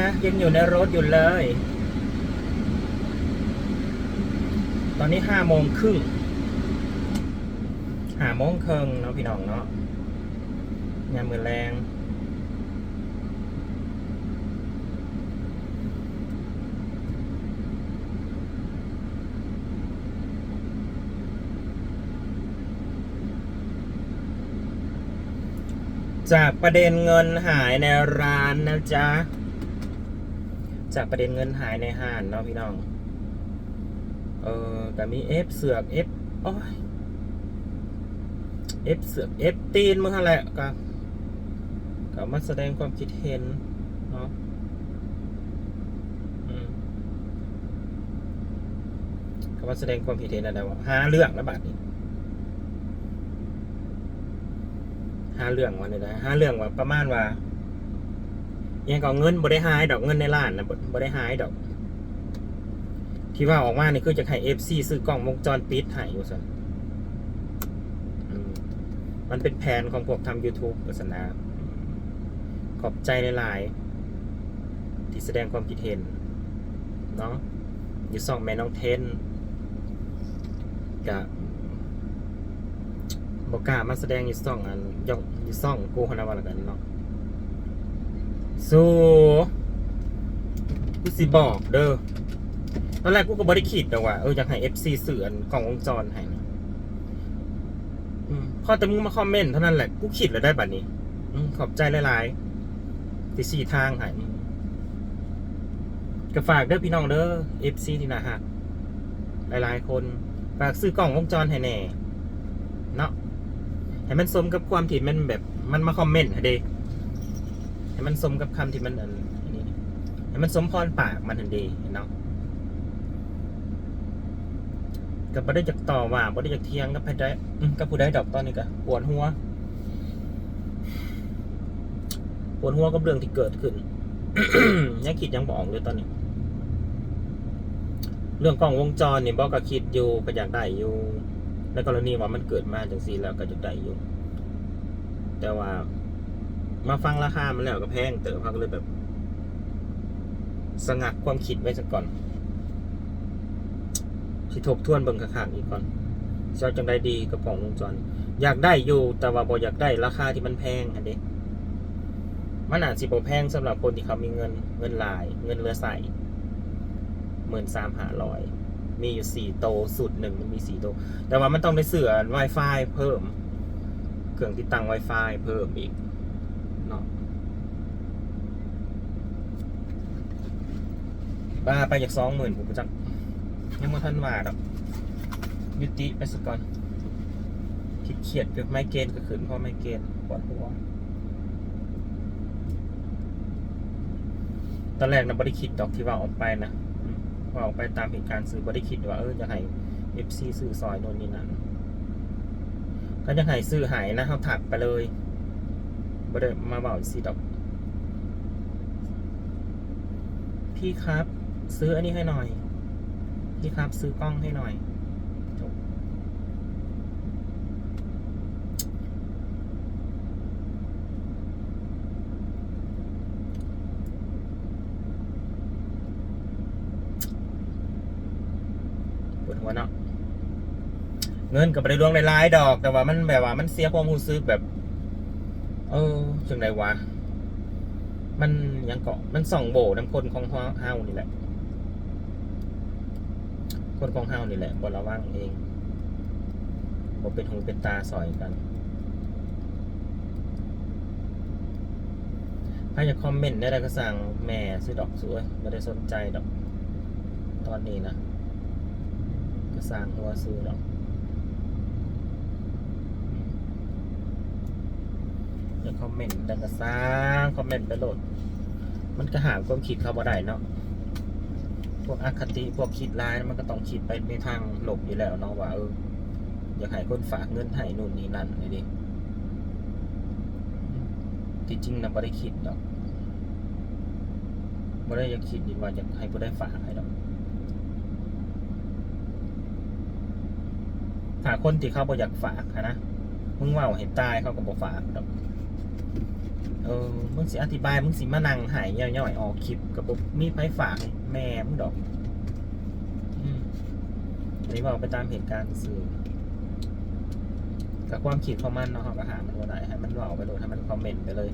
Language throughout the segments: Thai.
ะยังอยู่ในรถอยู่เลย ตอนนี้ห้าโมงครึ่งห้าโมงครึ่งเนาะพี่น้องเนาะยามมือแรงจากประเด็นเงินหายในร้านนะจ๊ะ จากประเด็นเงินหายในห้านเนาะพี่น้อง เออแต่มีเอฟเสือกเอฟโอ้ยเอฟเสือกเอฟตีนมึงอะไรก็ก็มาแสดงความคิดเห็นเนาะอืมก็มาแสดงความคิดเห็นอะไรวะหาเรื่องนะบัดนี้หาเรื่องวันนี้นะหาเรื่องว่าประมาณว่า ยังก็เงินบ่ได้หายดอกเงินในร้านนะบ่บ่ได้หายดอก ที่ว่าออกมานี่คือจะให้ FC ซื้อกล้องวงจรปิดให้อยู่ซั่นมันเป็นแผนของพวกทำ YouTube ศาสนาขอบใจหลายๆที่แสดงความคิดเห็นเนาะอยู่ซ่องแม่น้องเทนกับบอกกามาแสดงอยู่ซ่องอันยองอยู่ซ่องกูคนละวันละกันเนาะ สู้กูสิบอกเด้อตอนแรกกูก็บริคิดแต่ว่าเอออยากให้ FC เสื่อนกล่องวงจรให้นะอืมพอแต่มึงมาคอมเมนต์เท่านั้นแหละ กูคิดแล้วได้บัดนี้ขอบใจหลายๆที่สี่ทางให้ก็ฝากเด้อพี่น้องเด้อ FC ที่นะฮะหลายๆ คน ฝากซื้อกล่องวงจรให้แน่เนาะให้มันสมกับความที่มันแบบ มันมาคอมเมนต์อะเด ให้มันสมกับคำที่มันอันนี้ให้มันสมพรปากมันทันดีเนาะก็บ่ได้จากต่อว่าบ่ได้จากเทียงกับผู้ใดกับผู้ใดดอกตอนนี้ก็ปวดหัวปวดหัวกับเรื่องที่เกิดขึ้นยังคิดยังบออกเลยตอนนี้ เรื่องกล้องวงจรเนี่ยบอกก็คิดอยู่ก็อยากได้อยู่ในกรณีว่ามันเกิดมาจังซี่แล้วก็จะได้อยู่ แต่ว่า มาฟังราคามันแล้วก็แพงเติมพักเลยแบบ สงักความคิดไว้สักก่อนสิทบทวนเบิ่งข้างๆอีกก่อนเจ้าจังได้ดีกับกล่องวงจร อยากได้อยู่แต่ว่าบ่อยากได้ราคาที่มันแพงอันเด้มันอาจสิบแพงสำหรับคนที่เขามีเงินเงินหลาย เงินเหลือใส่หมื่นสามหาร้อยมีอยู่สี่โตสุดหนึ่งมันมีสี่โต แต่ว่ามันต้องได้เสือ Wi-Fi เพิ่ม เครื่องติดตั้ง Wi-Fi เพิ่มอีกเนาะ บ้าไปจากสองหมื่นผมจักยังไม่ทันว่าดอกยุติไปสักก่อนคิดเขียดเกือบไม่เกณฑ์ก็ขึ้นเพราะไม่เกณฑ์ปวดหัวตอนแรกนะบริคิดดอกที่ว่าออกไปนะว่าออกไปตามเหตุการณ์ซื้อบได้คิดว่าเออจะให้เอฟซีซื้อซอยโน่นนี่นั่นก็จะให้ซื้อหายนะเขาถักไปเลยบ่ได้มาเบาอีกสีดอก พี่ครับ ซื้ออันนี้ให้หน่อย พี่ครับซื้อกล้องให้หน่อยจบปวดหัวเนาะเงินกับไปดวงในร้ายดอก แต่ว่ามันแบบว่ามันเสียความรู้สึกแบบ เออจังไดวะ มันยังเกาะมันส่องโบน้ำคนของเฮาวนี่แหละ คนของเฮานี่แหละบระวังเองบ่เป็นหูเป็นตาสอยกันถ้าอยากคอมเมนต์ได้ก็สั่งแม่ซื้อดอกสวยไม่ได้สนใจดอก ตอนนี้นะก็สั่งหัวซื้อดอกอยากคอมเมนต์ได้ก็สร้างคอมเมนต์ไปโหลด มันก็หาความคิดเขาบ่ได้เนาะ วกอคติพวกคิดร้ายมันก็ต้องคิดไปในทางหลบอยู่แล้วเนาะว่าเอออยากให้คนฝากเงินให้นู่นนี่นั่นนี่ดิที่จริงนะไม่ได้คิดดอกไม่ได้อยากคิดดีว่าอยากให้ผู้ได้ฝากให้ดอกฝากคนที่เขาบ่อยากฝากนะมึงเว่าเห็นตายเขาก็บ่ฝากดอก เออมึงสิอธิบายมึงสิมานั่งหายย่อยๆออกคลิปกับบ่มีไผฝากให้แม่มึงดอกอืมอันนี้บอกไปตามเหตุการณ์ซื่อกับความคิดของมันเนาะเขาก็หามันว่าได้ให้มันว่าไปโดยให้มันคอมเมนต์ไปเลย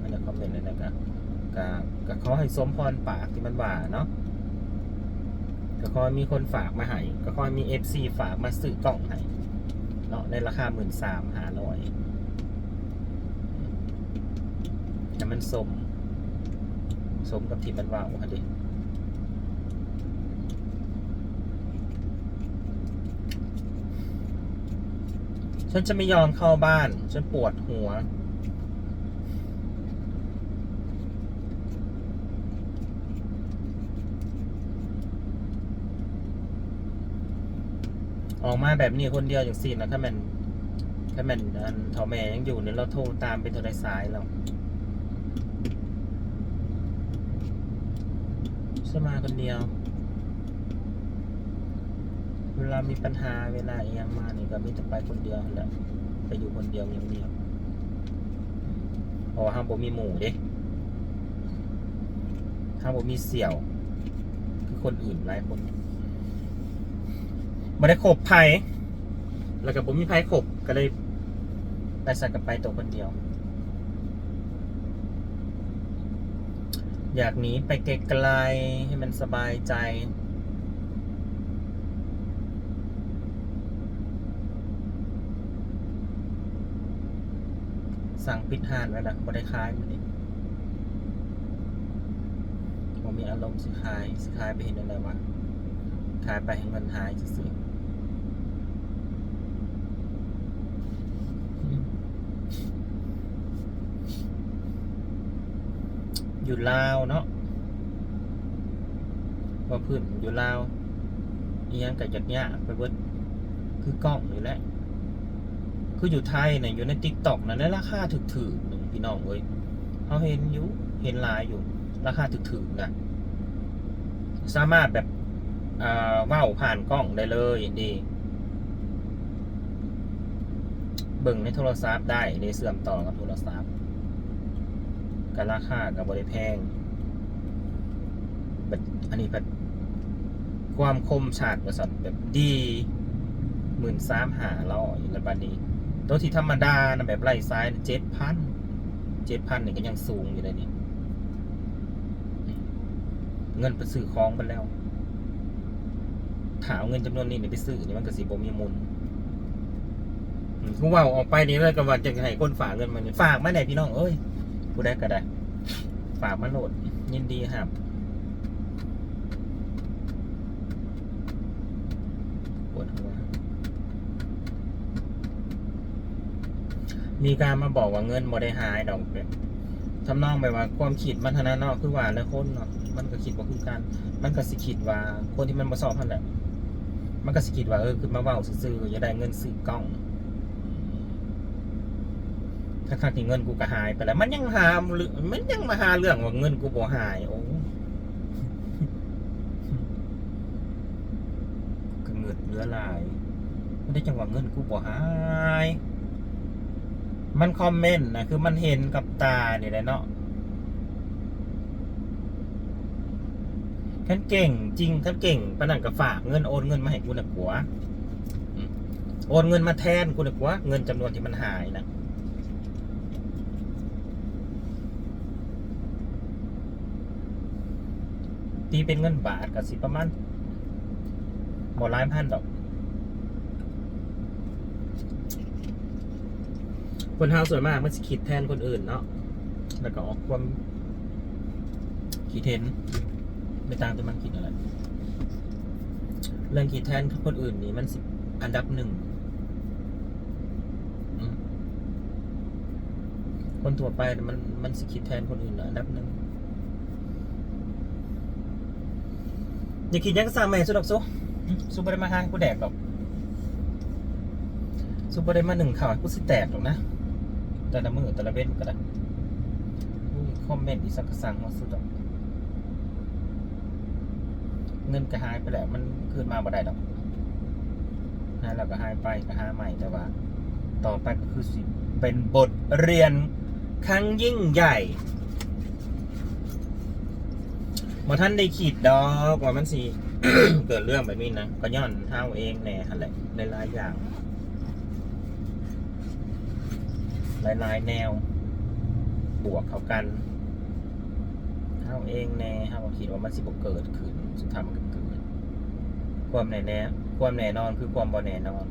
มันจะคอมเมนต์อะไรก็ก็ก็ขอให้สมพรปากที่มันว่าเนาะก็ขอให้มีคนฝากมาให้ก็ขอให้มีเอฟซีฝากมาซื้อกล่องให้เนาะในราคาหมื่นสามหาร้อย แต่มันสม สมกับที่มันว่าว่าดิฉันจะไม่ยอมเข้าบ้าน ฉันปวดหัวออกมาแบบนี้คนเดียวอย่างสินะถ้ามันถ้ามันอันเทอแม่ยังอยู่เนี่ยเราโทรตามเป็นโทรสายเรา ฉันมาคนเดียว เวลามีปัญหาเวลาเอียงมานี่ก็มีแต่ไปคนเดียวแหละไปอยู่คนเดียวเงียบๆเพราะห้ามผมมีหมู่เด้ห้ามผมมีเสี่ยว คือคนอื่นหลายคนไม่ได้ขบไผ่แล้วกับผมมีไผ่ขบก็เลยไปสักกับไปตัวคนเดียว อยากหนีไปไกลๆให้มันสบายใจ สั่งปิดหานไว้ละบ่ได้ายมันนี่ผมมีอารมณ์สิขายสิขายไปเห็นอะไรวะขายไปให้เงินหายซื่ อยู่ลาวเนาะว่าพื้นอยู่ลาวอียังกับจักยากไปเบิดคือกล้องนี่แหละคืออยู่ไทยเนี่ยอยู่ในติ๊กต็อกนะในราคาถึกๆหนึ่งพี่น้องเว้ยเขาเห็นอยู่เห็นลายอยู่ ราคาถึกๆนะสามารถแบบอ่าเว้าผ่านกล้องได้เลยดีเบิ่งในโทรศัพท์ได้ในเสื่อมต่อกับโทรศัพท์ กันราคากับบริแพงแบบอันนี้แบบความคมชัดประสันแบบดีหมื่นสามหาร้อยแล้วบัดนี้ ตัวที่ธรรมดานะแบบไล่ซ้ายเจ็ดพันเจ็ดพันนี่ก็ยังสูงอยู่เลยนี่เงินไปซื้อของไปแล้วถาเอาเงินจำนวนนี้นี่ไปซื้อนี่มันก็สิบ่มีมุนอืมกูว่าออกไปนี่เลยกับว่าจะให้คนฝากเงินมานี่ฝากไมาไหนพี่น้องเอ้ย กูได้ก็ได้ ฝากมาโหลด ยินดีครับปวดหัวมีการมาบอกว่าเงินบ่ได้หายดอกแบบทำนองไปว่าความคิดมันทนานอกคือว่าแล้วคนเนาะมันก็คิดว่าคือกันมันก็สิคิดว่าคนที่มันมาสอบพันแหละมันก็สิคิดว่าเออคือมาเว้าซื่อๆอย่าได้เงินซื้อกล้อง ทั้งๆที่เงินกูก็หายไปแล้ว มันยังหาเรื่อมันยังมาหาเรื่องว่าเงินกูบ่หาย โอ้ก็เงินเหลือหลายไม่ได้จังหวะเงินกูบ่หาย มันคอมเมนต์นะคือมันเห็นกับตาเนี่ยแหละเนาะขันเก่ง จริงขันเก่งปะนันก็ฝากเงินโอนเงินมาให้กูนะกัวโอนเงินมาแทนกูนะกัวเงินจำนวนที่มันหายนะ ตีเป็นเงินบาทกับสิประมาณหมดร้ายพันดอกคนเฮาส่วนมากมันสิคิดแทนคนอื่นเนาะ แล้วก็ออกความคิดเห็นไม่ตามที่มันคิดอะไร เรื่องคิดแทนคนอื่นนี่มันสิอันดับหนึ่ง คนทั่วไปมันมันสิคิดแทนคนอื่นอันดับหนึ่ง อย่าคิดยังก็สร้างแม่สุดดอกซุซุบได้มาห้างกูแดกหรอกซุบได้มาหนึ่งข่าวกูสิแตกหรอกนะ แต่ละมือแต่ละเว้นก็ได้คอมเมนต์อีสักกระสังมาสุดดอกเงินก็หายไปแล้วมันคืนมาบ่ได้ดอกหายแล้วก็หายไปก็หาใหม่แต่ว่า ต่อไปก็คือสิเป็นบทเรียนครั้งยิ่งใหญ่ มาท่านได้ขีดดอกว่ามันสิเกิดเรื่องแบบนี้นะก็ย้อนเท้าเองแน่หั่นแหละหลายๆอย่างหลายๆแนว บวกเข้ากันเท้าเองแน่เท้าก็คิดว่ามันสิบเกิดขึ้นสุดท้ายมันก็เกิดความแน่แน่ความแน่นอนคือความบ่แน่นอน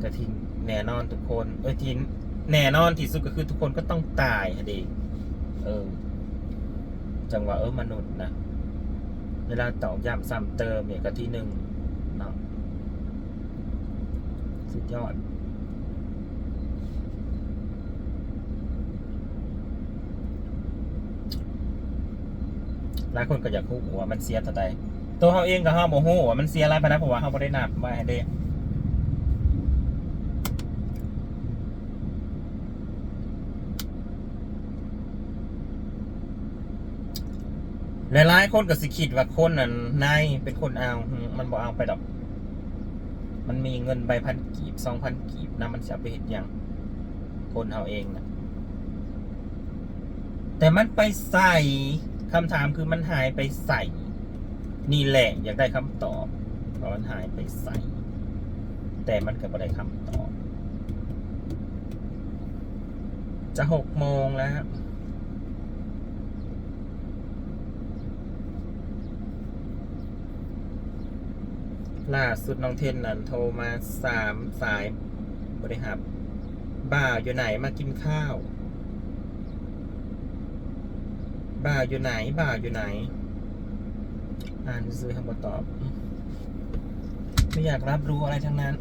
แต่ที่แน่นอนทุกคนเอ้ยที่แน่นอนที่สุดก็คือทุกคนก็ต้องตายอะดิเออ จังหวะเออมนุษย์นะ เวลาตอกย้ำซ้ำเติมเนี่ยก็ที่หนึ่งเนาะสุดยอดหลายคนก็อยากรู้ว่ามันเสียเท่าใดตัวเขาเองก็ห้าบอกฮู้ว่ามันเสียอะไรไปนะเพราะว่าเขาไม่ได้นับไว้ให้เด้ หลายๆคนก็สิคิดว่าคนนั้นนายเป็นคนเอา มันบอกเอาไปดอก มันมีเงินใบพันกีบสองพันกีบนะมันจะไปเห็นอย่างคนเขาเองนะแต่มันไปใส่คำถามคือมันหายไปใส่ นี่แหละอยากได้คำตอบเพราะมันหายไปใส่ แต่มันก็ไม่ได้คำตอบ จะหกโมงแล้ว ล่าสุดน้องเทนนั้นโทรมาสามสายบริหารบ่าวอยู่ไหนมากินข้าว บ่าวอยู่ไหน บ่าวอยู่ไหน อ่านซื้อคำตอบ ไม่อยากรับรู้อะไรทั้งนั้น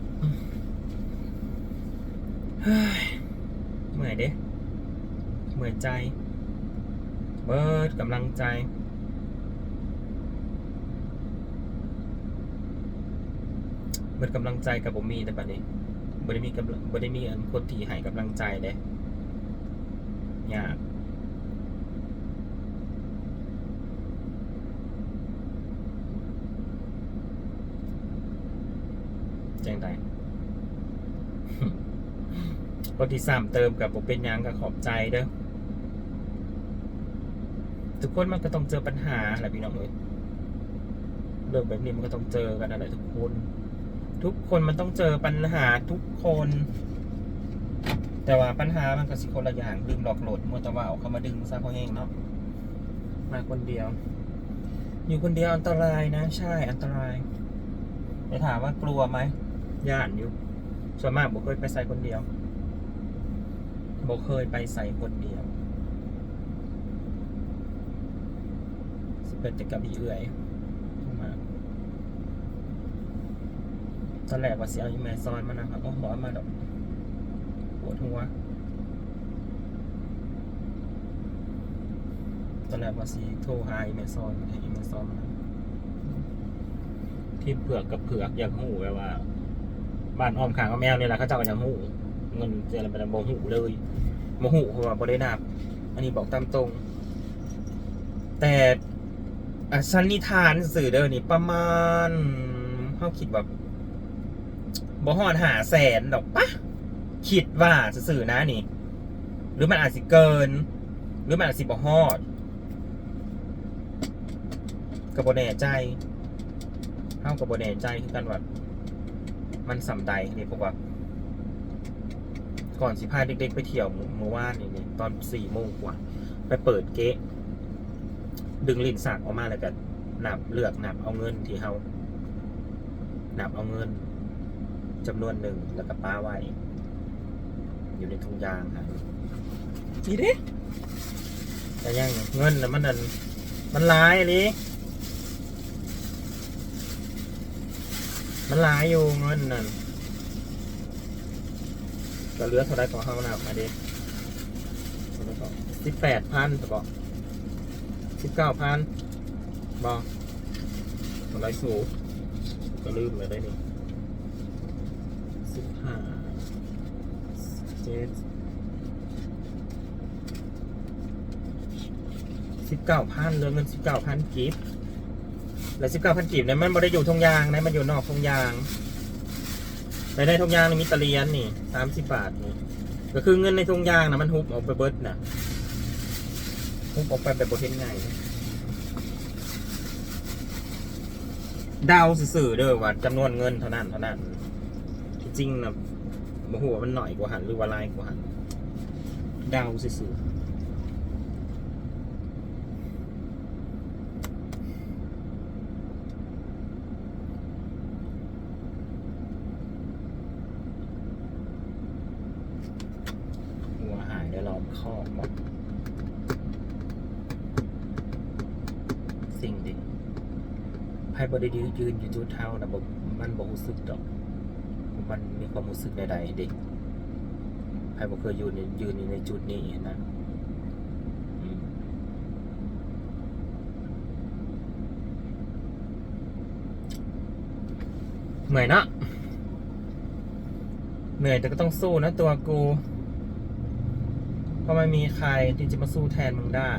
เฮ้ยเมื่อยเด้เหมื่อยใจ เบิดกำลังใจ เบิดกำลังใจกับผมมีแต่บัดนี้บ่ได้มีกำลังบ่ได้มีอันคนที่ให้กำลังใจเด้ยากจังใดคนที่สามเติมกับผมเป็นยังกับขอบใจเด้อทุกคนมันก็ต้องเจอปัญหาแหละพี่น้องเอ้ยเรื่องแบบนี้มันก็ต้องเจอกันอะไรทุกคน ทุกคนมันต้องเจอปัญหาทุกคน แต่ว่าปัญหามันก็สิคนละอย่างดึงหลอกโหลดมัวแต่ว่าเอาเข้ามาดึงซะเพราะเองเนาะมาคนเดียว อยู่คนเดียวอันตรายนะ ใช่อันตรายจะถามว่ากลัวไหมย่านอยู่ส่วนมากบอกเคยไปใส่คนเดียวบอกเคยไปใส่คนเดียวสิเป็นจะกับอีเอื่อยมาต อนแรกว่าเสียอีแมซอนมานะครับโอ้บอกมาดอกปวดหัวตอนแรกว่าสีโทรหาอีเมซอนให้อีเมซอนมาที่เผือกกับเผือกอย่ากหูแบบว่า บ้านอ้อมขางกับแมวนี่แหละเขาเจ้าก็อย่ากหูเงินเจออะไรไปแล้วโมหูเลยโมหูเพราะว่าบ่ได้นับอันนี้บอกตามตรง แต่อะสันนิษฐานสื่อเด้อนี่ประมาณเขาคิดว่าบ่ ฮอดหาแสนดอกปะคิดว่าสื่อนะนี่ หรือมันอาจสิเกิน หรือมันอาจสิบ่ฮอดกับบแน่ใจเข้ากับบแน่ใจคือกันว่ามันสำใดนี่พวกว่า ก่อนสิพาเด็กๆไปเที่ยวเมื่อวานนี่นี่ตอนสี่โมงกว่า ไปเปิดเก๊ะดึงลิ้นสักออกมาแล้วก็นับเลือกนับเอาเงินที่เขานับเอาเงิน จำนวนหนึ่งแล้วก็ป้าไว้ อยู่ในถุงยางครับดีเด้แต่ยังเงินน่ะมันนั่นมันหลายอันนี้มันหลายอยู่เงินนั่นก็เหลือเท่าไรของเขานับมาดิสิบแปดพันแต่บอกสิบเก้าพันบอกเท่าไรสูงก็ลืมเลยได้นี่ สิบห้าเจ็ดสิบเก้าพันเลือเงินสิบเก้าพันกิฟแล้วสิบเก้าพันกีบเนี่ยมันไม่ได้อยู่ทงยางนะมันอยู่นอกทงยางในในทงยางนี่มีตะเลียนนี่สามสิบบาทนี่ก็คือเงินในทงยางนะมันฮุบออกไปเบิร์ดนะฮุบออกไปแบบโบทเห็นไงดาวสื่อเด้อว่าจำนวนเงินเท่านั้นเท่านั้น จริงนะบ่ฮู้ว่ามันหน่อยกว่าหันหรือว่าลายกว่าหันเดาวสื่อๆหัวหายได้ล้อมคอกหมดสิ่งด็กไพ่บไดียืนอยู่จุดเท้านะบอกมันบอกรู้สึกดอก มันมีความรู้สึกใดๆเด็กไพ่บอกเคยยืนยืนในจุดนี้นะเหนื่อยนะเหนื่อยแต่ก็ต้องสู้นะตัวกูเพราะไม่มีใครที่จะมาสู้แทนมึงได้